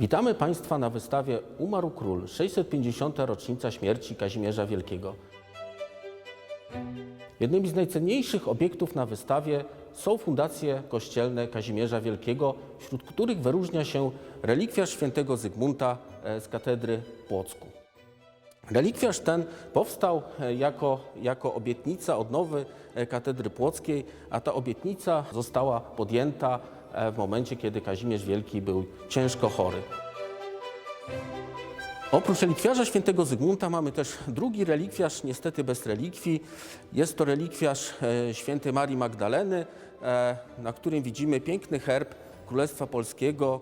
Witamy Państwa na wystawie Umarł Król 650. rocznica śmierci Kazimierza Wielkiego. Jednym z najcenniejszych obiektów na wystawie są fundacje kościelne Kazimierza Wielkiego, wśród których wyróżnia się relikwiarz świętego Zygmunta e, z katedry Płocku. Relikwiarz ten powstał e, jako, jako obietnica odnowy e, katedry płockiej, a ta obietnica została podjęta w momencie, kiedy Kazimierz Wielki był ciężko chory. Oprócz relikwiarza świętego Zygmunta mamy też drugi relikwiarz, niestety bez relikwii. Jest to relikwiarz e, świętej Marii Magdaleny, e, na którym widzimy piękny herb Królestwa Polskiego,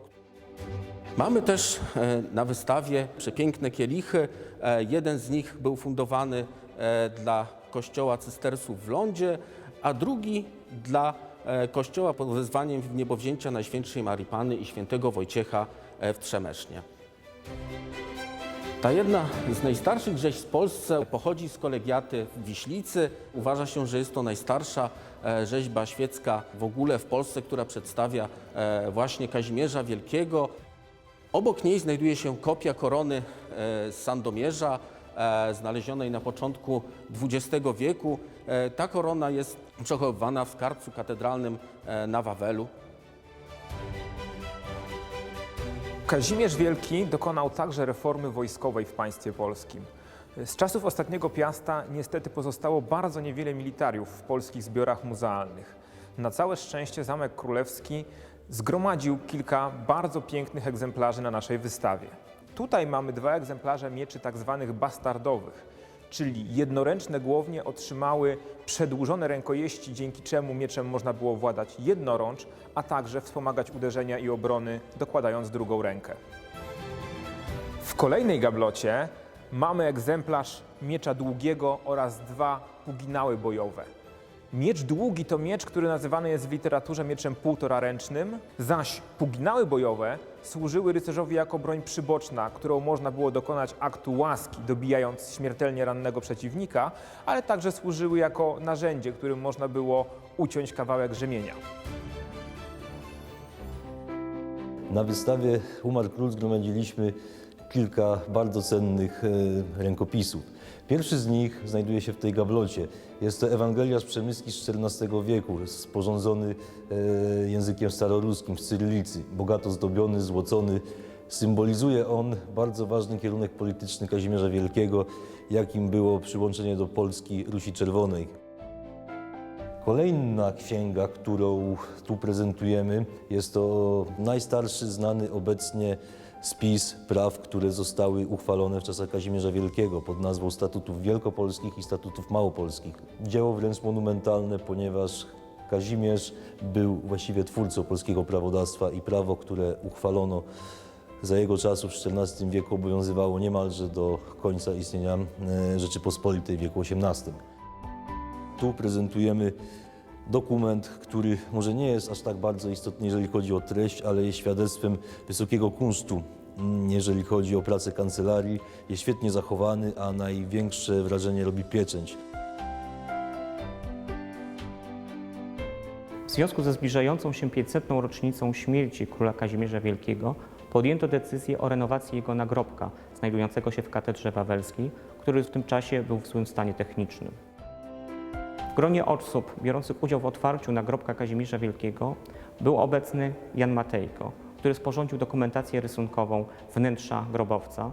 Mamy też e, na wystawie przepiękne kielichy. E, Jeden z nich był fundowany e, dla kościoła cystersów w Lądzie, a drugi dla e, kościoła pod wezwaniem niebowzięcia Najświętszej Marii Panny i świętego Wojciecha e, w Trzemesznie. Ta jedna z najstarszych rzeźb w Polsce pochodzi z kolegiaty w Wiślicy. Uważa się, że jest to najstarsza e, rzeźba świecka w ogóle w Polsce, która przedstawia e, właśnie Kazimierza Wielkiego. Obok niej znajduje się kopia korony e, z Sandomierza, e, znalezionej na początku XX wieku. E, Ta korona jest przechowywana w skarbcu katedralnym e, na Wawelu. Kazimierz Wielki dokonał także reformy wojskowej w państwie polskim. Z czasów ostatniego piasta niestety pozostało bardzo niewiele militariów w polskich zbiorach muzealnych. Na całe szczęście Zamek Królewski zgromadził kilka bardzo pięknych egzemplarzy na naszej wystawie. Tutaj mamy dwa egzemplarze mieczy tak zwanych bastardowych, czyli jednoręczne głownie otrzymały przedłużone rękojeści, dzięki czemu mieczem można było władać jednorącz, a także wspomagać uderzenia i obrony, dokładając drugą rękę. W kolejnej gablocie mamy egzemplarz miecza długiego oraz dwa puginały bojowe. Miecz długi to miecz, który nazywany jest w literaturze mieczem półtoraręcznym, zaś puginały bojowe służyły rycerzowi jako broń przyboczna, którą można było dokonać aktu łaski, dobijając śmiertelnie rannego przeciwnika, ale także służyły jako narzędzie, którym można było uciąć kawałek rzemienia. Na wystawie Umarł Król zgromadziliśmy kilka bardzo cennych e, rękopisów. Pierwszy z nich znajduje się w tej gablocie. Jest to Ewangelia z Przemyski z XIV wieku, sporządzony e, językiem staroruskim w cyrylicy, bogato zdobiony, złocony. Symbolizuje on bardzo ważny kierunek polityczny Kazimierza Wielkiego, jakim było przyłączenie do Polski Rusi Czerwonej. Kolejna księga, którą tu prezentujemy, jest to najstarszy znany obecnie spis praw, które zostały uchwalone w czasach Kazimierza Wielkiego pod nazwą Statutów Wielkopolskich i Statutów Małopolskich. Dzieło wręcz monumentalne, ponieważ Kazimierz był właściwie twórcą polskiego prawodawstwa i prawo, które uchwalono za jego czasów w XIV wieku obowiązywało niemalże do końca istnienia e, Rzeczypospolitej w wieku XVIII. Tu prezentujemy dokument, który może nie jest aż tak bardzo istotny, jeżeli chodzi o treść, ale jest świadectwem wysokiego kunsztu, mm, jeżeli chodzi o pracę kancelarii. Jest świetnie zachowany, a największe wrażenie robi pieczęć. W związku ze zbliżającą się 500. rocznicą śmierci króla Kazimierza Wielkiego podjęto decyzję o renowacji jego nagrobka, znajdującego się w katedrze wawelskiej, który w tym czasie był w złym stanie technicznym. Gronie osób biorących udział w otwarciu nagrobka Kazimierza Wielkiego był obecny Jan Matejko, który sporządził dokumentację rysunkową wnętrza grobowca.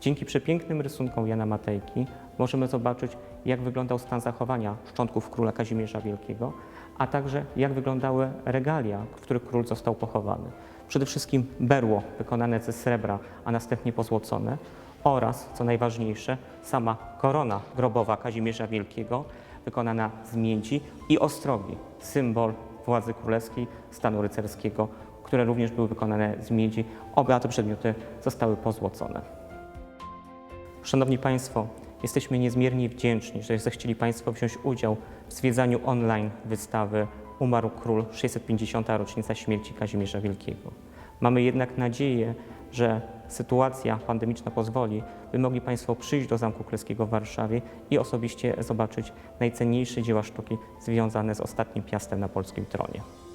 Dzięki przepięknym rysunkom Jana Matejki możemy zobaczyć, jak wyglądał stan zachowania szczątków króla Kazimierza Wielkiego, a także jak wyglądały regalia, w których król został pochowany. Przede wszystkim berło wykonane ze srebra, a następnie pozłocone oraz, co najważniejsze, sama korona grobowa Kazimierza Wielkiego, wykonana z miedzi i ostrogi, symbol władzy królewskiej, stanu rycerskiego, które również były wykonane z miedzi. Oba te przedmioty zostały pozłocone. Szanowni Państwo, jesteśmy niezmiernie wdzięczni, że zechcieli Państwo wziąć udział w zwiedzaniu online wystawy Umarł Król 650. rocznica śmierci Kazimierza Wielkiego. Mamy jednak nadzieję, że sytuacja pandemiczna pozwoli, by mogli Państwo przyjść do Zamku Królewskiego w Warszawie i osobiście zobaczyć najcenniejsze dzieła sztuki związane z ostatnim piastem na polskim tronie.